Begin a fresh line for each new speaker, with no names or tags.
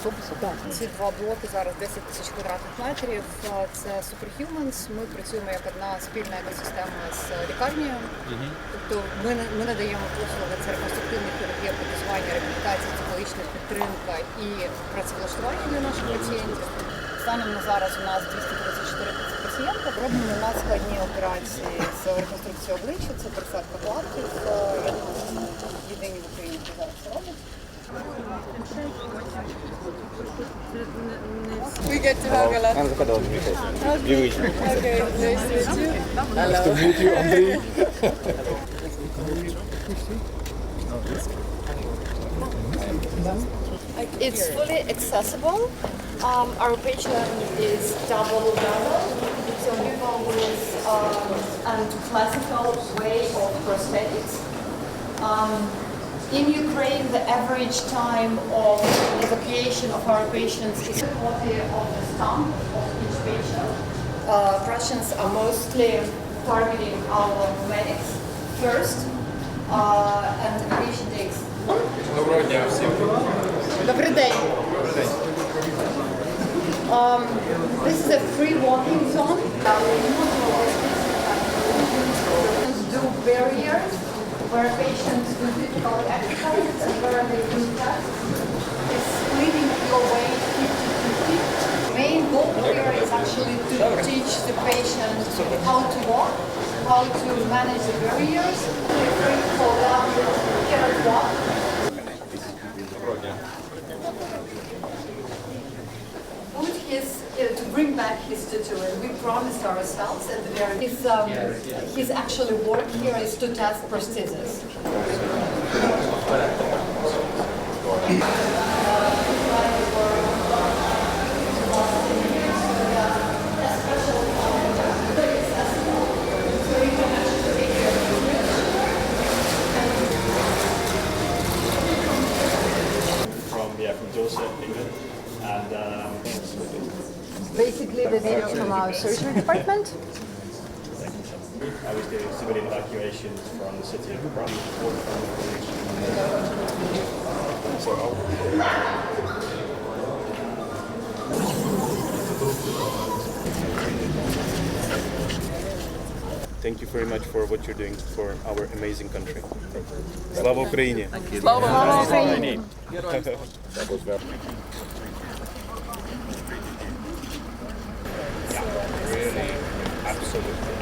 автобуси? Так.
Ці два блоки зараз 10 тисяч квадратних метрів. Це Superhumans. Ми працюємо як одна спільна екосистема з лікарнею. Тобто ми, ми надаємо послуги це реконструктивна хірургія, протезування, реабілітація, психологічна підтримка і працевлаштування для наших пацієнтів. Станом на зараз у нас 234 пацієнта. Робимо надскладні операції з реконструкції обличчя, це присадка платків. We get to hug a lot.
I'm Zakadov.
Okay, nice to meet you. Hello.
Nice to meet you, Andrei.
it's fully accessible. Um, our page is double level, so people with um, a classical way of prosthetics. Um, in Ukraine, the average time of evacuation of our patients is a copy of the stump of each patient. Uh, Russians are mostly targeting our medics first, uh, and evacuation takes
Доброго дня всім.
Добрий день. Um, this is a free walking zone. Where patients do difficult exercises and where they do tests. Is splitting your weight 50-50. Main goal here is actually to teach the patient how to walk, how to manage the barriers. to Free fall down, here walk. His uh, to bring back his tattoo, and we promised ourselves at the very his um, his actually work here is to test prosthesis.
from yeah from Dorset, England, and um,
Basically, the made from our surgery department.
I was doing civilian evacuations from the city of oh.
Thank you very much for what you're doing for our amazing country. Slava Ukraini!
That was
Really, absolutely.